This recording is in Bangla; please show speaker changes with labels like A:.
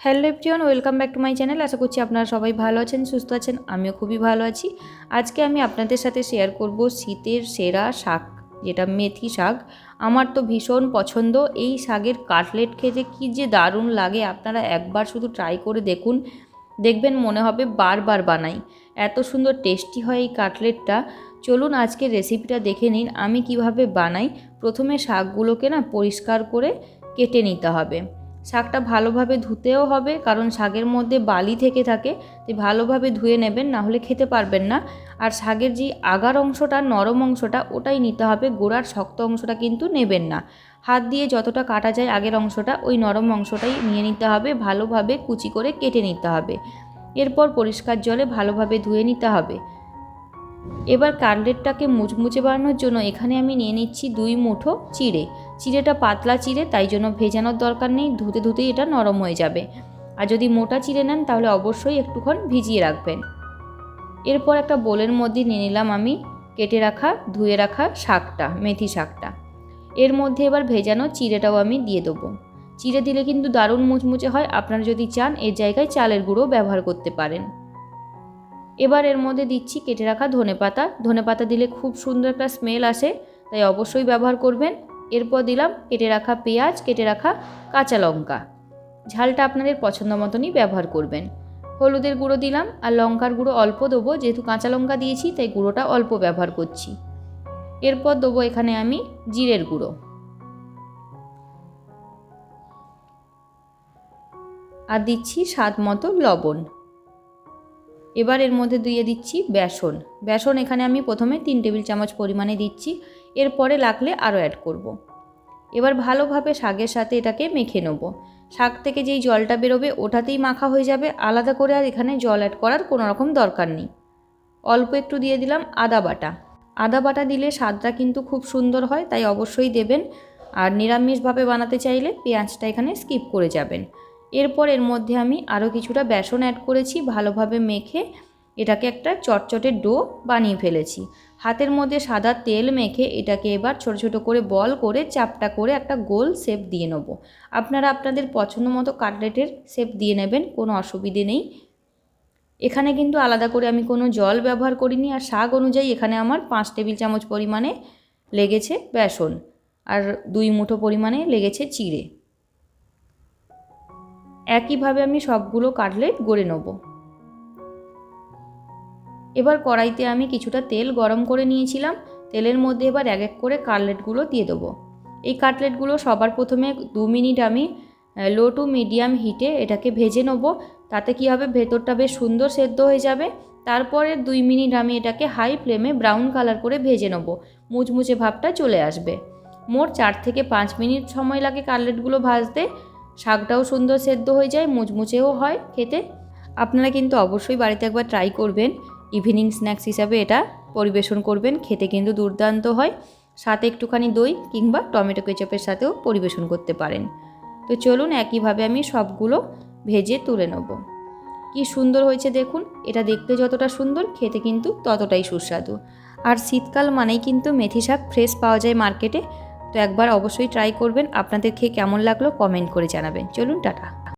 A: Hello everyone, welcome back to my channel. আশা করছি আপনারা সবাই ভালো আছেন, সুস্থ আছেন, আমিও খুবই ভালো আছি। আজকে আমি আপনাদের সাথে শেয়ার করব শীতের সেরা শাক, যেটা মেথি শাক। আমার তো ভীষণ পছন্দ। এই শাকের কাটলেট খেতে কি যে দারুণ লাগে, আপনারা একবার শুধু ট্রাই করে দেখুন। দেখবেন মনে হবে বারবার বানাই। এত সুন্দর টেস্টি হয় এই কাটলেটটা। চলুন আজকে রেসিপিটা দেখে নিন, আমি কীভাবে বানাই। প্রথমে শাকগুলোকে না পরিষ্কার করে কেটে নিতে হবে। শাকটা ভালোভাবে ধুতেও হবে, কারণ শাকের মধ্যে বালি থেকে থাকে, তাই ভালোভাবে ধুয়ে নেবেন, না হলে খেতে পারবেন না। আর শাকের যে আগার অংশটা, নরম অংশটা, ওটাই নিতে হবে গোড়ার শক্ত অংশটা কিন্তু নেবেন না। হাত দিয়ে যতটা কাটা যায় আগের অংশটা, ওই নরম অংশটাই নিয়ে নিতে হবে, ভালোভাবে কুচি করে কেটে নিতে হবে। এরপর পরিষ্কার জলে ভালোভাবে ধুয়ে নিতে হবে। এবার কাটলেটটাকে মুচমুচে বানানোর জন্য এখানে আমি নিয়ে নিচ্ছি দুই মুঠো চিড়ে। চিড়েটা পাতলা চিড়ে, তাই জন্য ভেজানোর দরকার নেই, ধুতে ধুতেই এটা নরম হয়ে যাবে। আর যদি মোটা চিড়ে নেন, তাহলে অবশ্যই একটুক্ষণ ভিজিয়ে রাখবেন। এরপর একটা বোলের মধ্যে নিয়ে নিলাম আমি কেটে রাখা, ধুয়ে রাখা শাকটা, মেথি শাকটা। এর মধ্যে এবার ভেজানো চিড়েটাও আমি দিয়ে দেবো। চিড়ে দিলে কিন্তু দারুণ মুচমুচে হয়, আপনারা যদি চান এর জায়গায় চালের গুঁড়ো ব্যবহার করতে পারেন। এবার এর মধ্যে দিচ্ছি কেটে রাখা ধনেপাতা ধনেপাতা দিলে খুব সুন্দর একটা স্মেল আসে, তাই অবশ্যই ব্যবহার করবেন। এরপর দিলাম কেটে রাখা পেঁয়াজ, কেটে রাখা কাঁচা লঙ্কা। ঝালটা আপনাদের পছন্দ মতনই ব্যবহার করবেন। হলুদের গুঁড়ো দিলাম, আর লঙ্কার গুঁড়ো অল্প দেবো। যেহেতু কাঁচা লঙ্কা দিয়েছি, তাই গুঁড়োটা অল্প ব্যবহার করছি। এরপর দেবো এখানে আমি জিরের গুঁড়ো। আর দিচ্ছি স্বাদ মতো লবণ। এবার এর মধ্যে দিয়ে দিচ্ছি বেসন। বেসন এখানে আমি প্রথমে তিন টেবিল চামচ পরিমাণে দিচ্ছি, এরপরে লাগলে আরও অ্যাড করব। এবার ভালোভাবে শাকের সাথে এটাকে মেখে নেব। শাক থেকে যেই জলটা বেরোবে ওটাতেই মাখা হয়ে যাবে, আলাদা করে আর এখানে জল অ্যাড করার কোনো রকম দরকার নেই। অল্প একটু দিয়ে দিলাম আদা বাটা। আদা বাটা দিলে স্বাদটা কিন্তু খুব সুন্দর হয়, তাই অবশ্যই দেবেন। আর নিরামিষভাবে বানাতে চাইলে পেঁয়াজটা এখানে স্কিপ করে যাবেন। এরপর এর মধ্যে আমি আরও কিছুটা বেসন অ্যাড করেছি, ভালোভাবে মেখে এটাকে একটা চটচটের ডো বানিয়ে ফেলেছি। হাতের মধ্যে সাদা তেল মেখে এটাকে এবার ছোট ছোট করে বল করে চাপটা করে একটা গোল শেপ দিয়ে নেব। আপনারা আপনাদের পছন্দ মতো কাটলেটের শেপ দিয়ে নেবেন, কোনো অসুবিধে নেই। এখানে কিন্তু আলাদা করে আমি কোনো জল ব্যবহার করিনি আর শাক অনুযায়ী এখানে আমার পাঁচ টেবিল চামচ পরিমাণে লেগেছে বেসন আর দুই মুঠো পরিমাণে লেগেছে চিড়ে। একইভাবে আমি সবগুলো কাটলেট গড়ে নেব। এবার কড়াইতে আমি কিছুটা তেল গরম করে নিয়েছিলাম। তেলের মধ্যে এবার এক এক করে কাটলেটগুলো দিয়ে দেবো। এই কাটলেটগুলো সবার প্রথমে দু মিনিট আমি লো টু মিডিয়াম হিটে এটাকে ভেজে নেব। তাতে কী হবে? ভেতরটা বেশ সুন্দর সেদ্ধ হয়ে যাবে। তারপরে দুই মিনিট আমি এটাকে হাই ফ্লেমে ব্রাউন কালার করে ভেজে নেব। মুচমুচে ভাবটা চলে আসবে। মোট চার থেকে পাঁচ মিনিট সময় লাগে কাটলেটগুলো ভাজতে। শাকটাও সুন্দর সেদ্ধ হয়ে যায়, মুচমুচেও হয় খেতে। আপনারা কিন্তু অবশ্যই বাড়িতে একবার ট্রাই করবেন। ইভিনিং স্ন্যাক্স হিসাবে এটা পরিবেশন করবেন, খেতে কিন্তু দুর্দান্ত হয়। সাথে একটুখানি দই কিংবা টমেটো কেচাপের সাথেও পরিবেশন করতে পারেন। তো চলুন একইভাবে আমি সবগুলো ভেজে তুলে নেব। কি সুন্দর হয়েছে দেখুন, এটা দেখতে যতটা সুন্দর, খেতে কিন্তু ততটাই সুস্বাদু। আর শীতকাল মানেই কিন্তু মেথি শাক ফ্রেশ পাওয়া যায় মার্কেটে তো একবার অবশ্যই ট্রাই করবেন। আপনাদের খেয়ে কেমন লাগল কমেন্ট করে জানাবেন। চলুন টাটা।